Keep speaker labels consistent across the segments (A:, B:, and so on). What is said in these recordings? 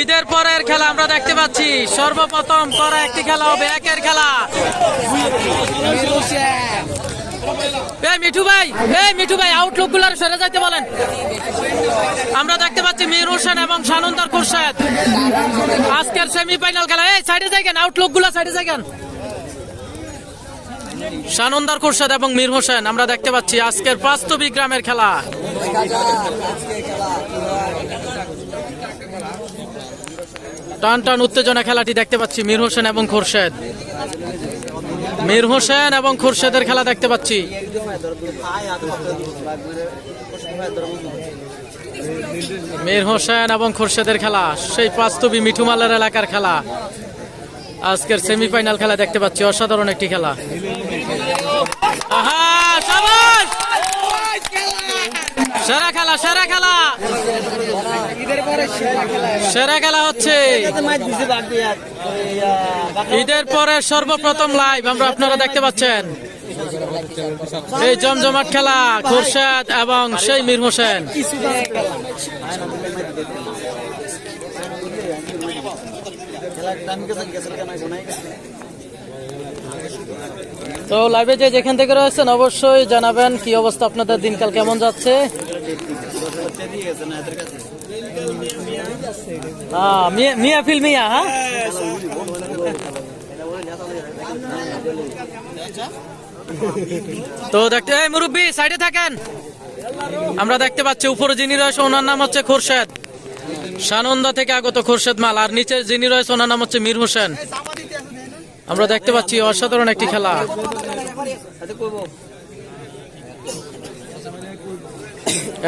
A: ঈদের পরের খেলা আমরা দেখতে পাচ্ছি। সর্বপ্রথম করা একটি খেলা হবে, একের খেলা। মিঠু ভাই মিঠু ভাই আউটলুকগুলার সরে যাইতে বলেন। আমরা দেখতে পাচ্ছি মীর হোসেন এবং সানন্দার খুরশেদ। আজকের সেমিফাইনাল খেলা। এই সাইডে যাইগেন আউটলুকগুলা সাইডে যাইগেন। সানন্দার খুরশেদ এবং মীর হোসেন, আমরা দেখতে পাচ্ছি আজকের বাস্তবিক গ্রামের খেলা। টান টান উত্তেজনা খেলাটি দেখতে পাচ্ছি মীর হোসেন এবং খোরশেদ। মীর হোসেন এবং খোরশেদের খেলা দেখতে পাচ্ছি। মীর হোসেন এবং খোরশেদের খেলা, সেই বাস্তবী মিঠুমালের এলাকার খেলা। আজকের সেমিফাইনাল খেলা দেখতে পাচ্ছি, অসাধারণ একটি খেলা। সেরা খেলা সেরা খেলা! সেরা খেলা হচ্ছে ঈদের পরে সর্বপ্রথম লাইভ আমরা আপনারা দেখতে পাচ্ছেন। এই জমজমাট খেলা খুরশেদ এবং সেই মীর হোসেন তো লাইভে যে যেখান থেকে রয়েছেন অবশ্যই জানাবেন কি অবস্থা আপনাদের দিনকাল কেমন যাচ্ছে? মিয়া- ফিল মিয়া হ্যাঁ তো দেখতে মুরব্বী সাইডে থাকেন। আমরা দেখতে পাচ্ছি, উপরে যিনি রয়েছে, ওনার নাম হচ্ছে খোরশেদ। সানন্দা থেকে আগত খোরশেদ মাল, আর নিচে যিনি রয়েছে, ওনার নাম হচ্ছে মীর হোসেন। আমরা দেখতে পাচ্ছি, অসাধারণ একটি খেলা।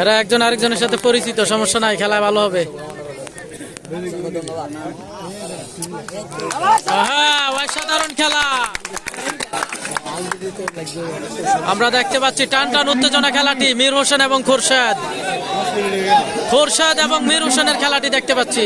A: এরা একজন আরেকজনের সাথে পরিচিত, সমস্যা নাই খেলা ভালো হবে। অসাধারণ খেলা। আমরা দেখতে পাচ্ছি টান টান উত্তেজনা খেলাটি, মীর হোসেন এবং খোরশেদ। খোরশেদ এবং মীর হোসেনের খেলাটি দেখতে পাচ্ছি।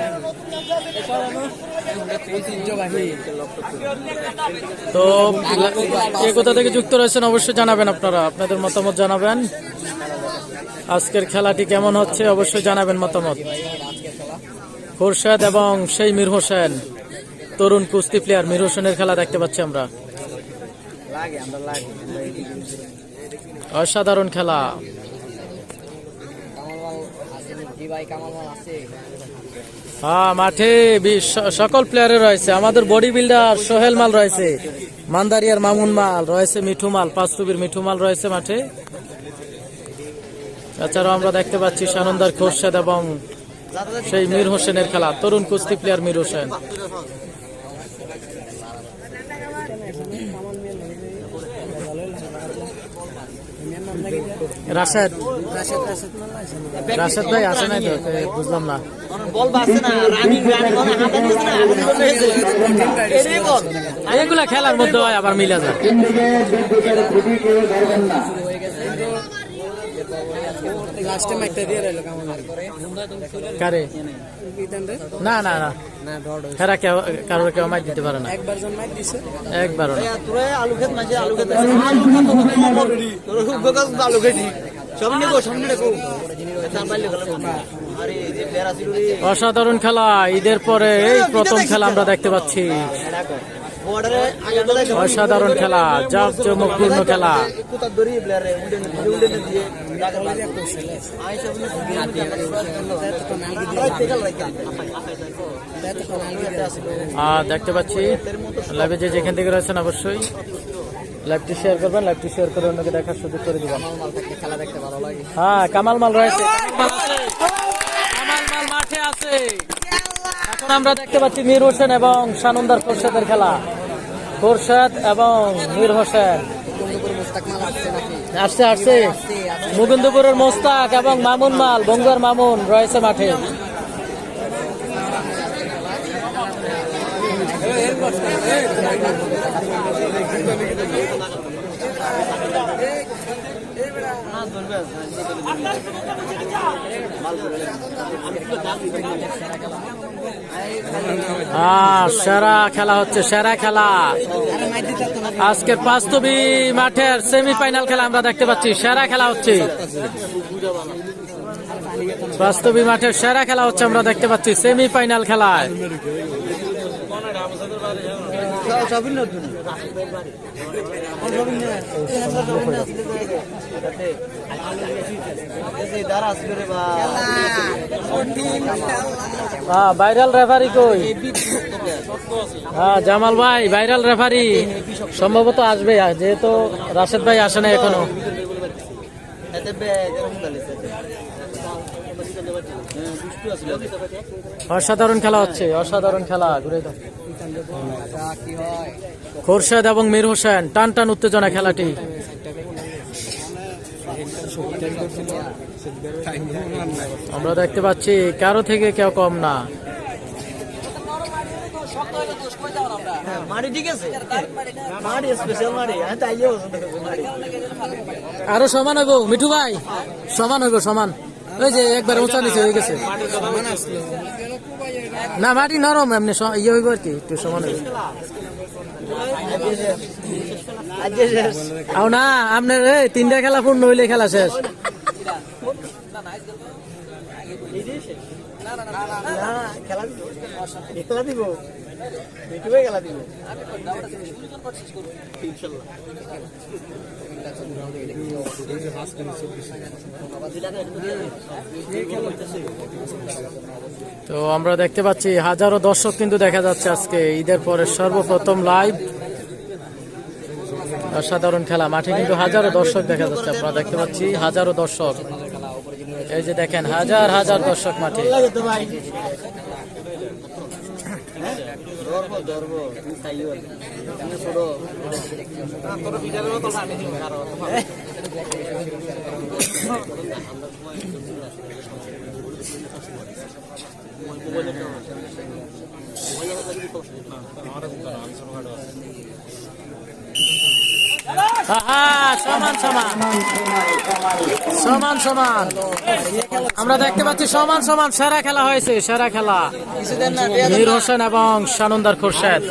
A: তো কে কোথা থেকে যুক্ত রয়েছেন অবশ্যই জানাবেন আপনারা, আপনাদের মতামত জানাবেন। আজকের খেলাটি কেমন হচ্ছে অবশ্যই জানাবেন মতামত। খোরশেদ এবং সেই মীর হোসেন, তরুণ কুস্তি প্লেয়ার মীর হোসেনের খেলা দেখতে পাচ্ছি আমরা। অসাধারণ খেলা। হ্যাঁ মাঠে সকল প্লেয়ারে রয়েছে। আমাদের বডি বিল্ডার সোহেল মাল রয়েছে, মান্দারিয়ার মামুন মাল রয়েছে, মিঠু মাল, পাঁচতুবির মিঠু মাল রয়েছে মাঠে। তাছাড়াও আমরা দেখতে পাচ্ছি সানন্দার খোরশেদ এবং সেই মীর হোসেনের খেলা। তরুণ কুস্তি প্লেয়ার মীর হোসেন। রাশেদ রাশেদ ভাই আসে নাই তো? বুঝলাম না। এগুলা খেলার মধ্যে হয় আবার মিলে যায়। না না না। কেউ কারোর কেউ মাইক দিতে পারে না।
B: একবার জন মাইক
A: একবারও না। অসাধারণ খেলা ঈদের পরে এই প্রথম খেলা আমরা দেখতে পাচ্ছি। অসাধারণ খেলা জাক জমকপূর্ণ খেলা। আর দেখতে পাচ্ছি লাইভে যে যেখান থেকে রয়েছেন অবশ্যই। লাইভটি শেয়ার করবেন লাইভটি শেয়ার করে অন্যকে দেখার সুযোগ করে দিবেন।
B: খেলা দেখতে ভালো লাগে।
A: হ্যাঁ কামাল মাল রয়েছে। কামাল মাল মাঠে আছে। এখন আমরা দেখতে পাচ্ছি মীর হোসেন এবং সানন্দার খোরশেদের খেলা। খোরশেদ এবং মীর হোসেন।
B: মুস্তাক মাল আসছে
A: আসছে আসছে। মুকুন্দপুরের মোস্তাক এবং মামুন মাল বঙ্গর মামুন রয়েছে মাঠে। আহ, সেরা খেলা হচ্ছে সেরা খেলা। আজকের পাঁচতবি মাঠের সেমিফাইনাল খেলা আমরা দেখতে পাচ্ছি, সেরা খেলা হচ্ছে। বাস্তবী মাঠের সেরা খেলা হচ্ছে আমরা দেখতে পাচ্ছি সেমিফাইনাল খেলায়। হ্যাঁ ভাইরাল রেফারি কই? হ্যাঁ জামাল ভাই, ভাইরাল রেফারি। সম্ভবত আসবে, যেহেতু রাশেদ ভাই আসে না এখনও। অসাধারণ খেলা হচ্ছে, অসাধারণ খেলা, ঘুরে দাও। খোরশেদ এবং মীর হোসেন, টান টান উত্তেজনা খেলাটি। আমরা দেখতে পাচ্ছি কারও থেকে কেউ কম না। আরও সমান হইব, মিঠু ভাই? সমান হইব, সমান। ওই যে একবার উঁচা নিচে হয়ে গেছে। না, মাটি নরম এমনি ইয়ে হইব আর একটু সমান আও না আপনার এই তিনটা খেলা পূর্ণ হইলে খেলা শেষ।
C: খেলা দিব।
A: তো আমরা দেখতে পাচ্ছি, হাজারো দর্শক কিন্তু দেখা যাচ্ছে আজকে ঈদের পরে সর্বপ্রথম লাইভ অসাধারণ খেলা। মাঠে কিন্তু হাজারো দর্শক দেখা যাচ্ছে আপনারা দেখতে পাচ্ছি হাজারো দর্শক। এই যে দেখেন, হাজার হাজার দর্শক মাঠে।
C: ধরবো ধরবো তাইও তুমি ছোড়ো তোর বিদ্যালয় তো পানি কারও
A: আহা, সমান সমান। সমান সমান। আমরা দেখতে পাচ্ছি সমান সমান, সেরা খেলা হয়েছে, সেরা খেলা। মীর হোসেন এবং সানন্দার খোরশেদ।